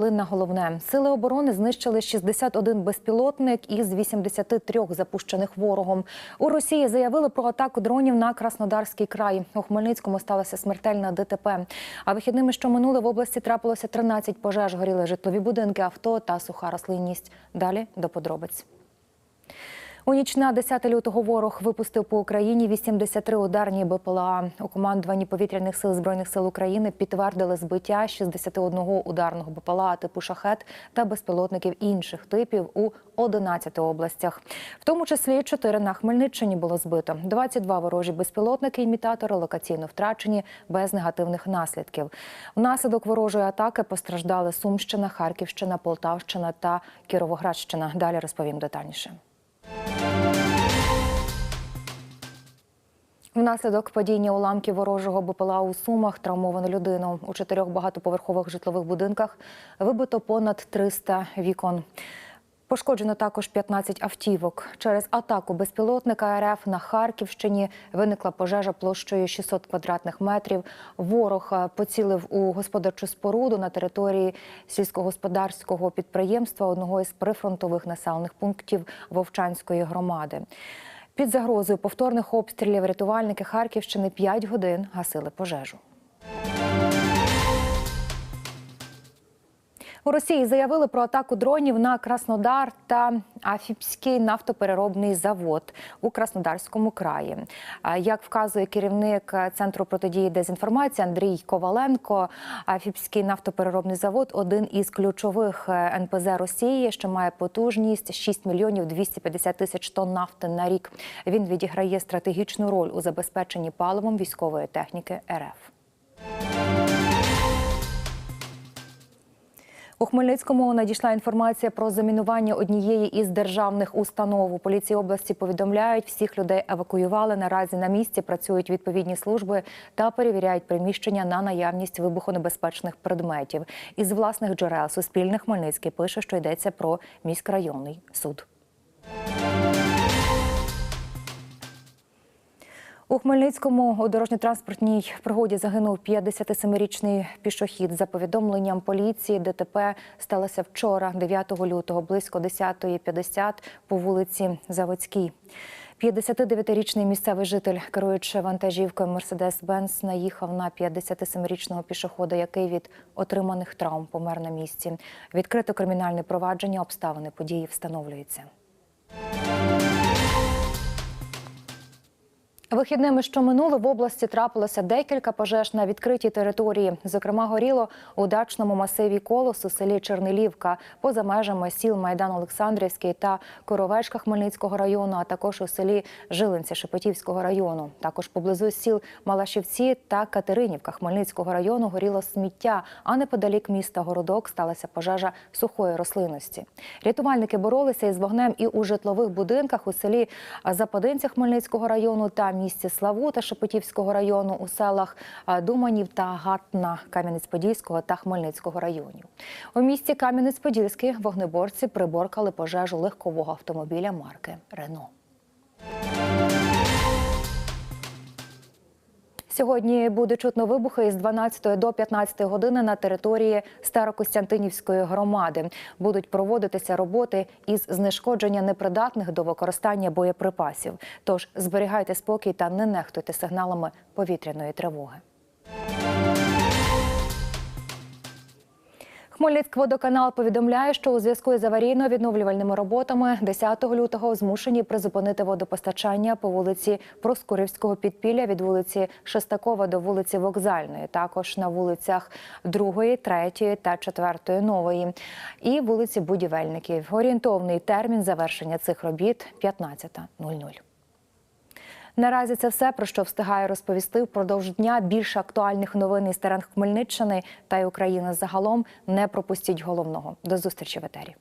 На головне сили оборони знищили 61 безпілотник із 83 запущених ворогом. У Росії заявили про атаку дронів на Краснодарський край. У Хмельницькому сталася смертельна ДТП. А вихідними, що минули в області, трапилося 13 пожеж. Горіли житлові будинки, авто та суха рослинність. Далі до подробиць. У ніч на 10 лютого ворог випустив по Україні 83 ударні БПЛА. У командуванні повітряних сил збройних сил України підтвердили збиття 61 ударного БПЛА типу шахет та безпілотників інших типів у 11 областях. В тому числі 4 на Хмельниччині було збито. 22 ворожі безпілотники, імітатори локаційно втрачені без негативних наслідків. Внаслідок ворожої атаки постраждали Сумщина, Харківщина, Полтавщина та Кіровоградщина. Далі розповім детальніше. Внаслідок падіння уламків ворожого БПЛА у Сумах травмовано людину. У чотирьох багатоповерхових житлових будинках вибито понад 300 вікон. Пошкоджено також 15 автівок. Через атаку безпілотника РФ на Харківщині виникла пожежа площею 600 квадратних метрів. Ворог е, поцілив у господарчу споруду на території сільськогосподарського підприємства одного із прифронтових населених пунктів Вовчанської громади. Під загрозою повторних обстрілів рятувальники Харківщини 5 годин гасили пожежу. У Росії заявили про атаку дронів на Краснодар та Афіпський нафтопереробний завод у Краснодарському краї. Як вказує керівник центру протидії дезінформації Андрій Коваленко, Афіпський нафтопереробний завод один із ключових е, НПЗ Росії, що має потужність 6 мільйонів 250 тисяч тонн нафти на рік. Він відіграє стратегічну роль у забезпеченні паливом військової техніки РФ. У Хмельницькому надійшла інформація про замінування однієї із державних установ. У поліції області повідомляють, всіх людей евакуювали. Наразі на місці працюють відповідні служби та перевіряють приміщення на наявність вибухонебезпечних предметів. Із власних джерел Суспільне Хмельницький пише, що йдеться про міськрайонний суд. У Хмельницькому у дорожньо-транспортній пригоді загинув 57-річний пішохід. За повідомленням поліції, ДТП сталося вчора, 9 лютого, близько 10.50 по вулиці Заводській. 59-річний місцевий житель, керуючи вантажівкою Мерседес-Бенц, наїхав на 57-річного пішохода, який від отриманих травм помер на місці. Відкрито кримінальне провадження, обставини події встановлюються. Вихідними, що минули, в області трапилося декілька пожеж на відкритій території. Зокрема, горіло у дачному масиві колос у селі Чернилівка, поза межами сіл Майдан Олександрівський та Коровечка Хмельницького району, а також у селі Жилинці Шепетівського району. Також поблизу сіл Малашівці та Катеринівка Хмельницького району горіло сміття. А неподалік міста Городок сталася пожежа сухої рослинності. Рятувальники боролися із вогнем і у житлових будинках у селі Западинця Хмельницького району та місті Славута Шепетівського району у селах Думанів та Гатна Кам'янець-Подільського та Хмельницького районів. У місті Кам'янець-Подільський вогнеборці приборкали пожежу легкового автомобіля марки Рено. Сьогодні буде чутно вибухи із 12 до 15 години на території Старокостянтинівської громади. Будуть проводитися роботи із знешкодження непридатних до використання боєприпасів. Тож зберігайте спокій та не нехтуйте сигналами повітряної тривоги. Хмельницькводоканал повідомляє, що у зв'язку із аварійно-відновлювальними роботами 10 лютого змушені призупинити водопостачання по вулиці Проскурівського підпілля від вулиці Шестакова до вулиці Вокзальної, також на вулицях 2, 3 та 4 Нової і вулиці Будівельників. Орієнтовний термін завершення цих робіт 15.00. Наразі це все про що встигаю розповісти впродовж дня. Більше актуальних новин із терен Хмельниччини та й України загалом. Не пропустіть головного. До зустрічі в етері.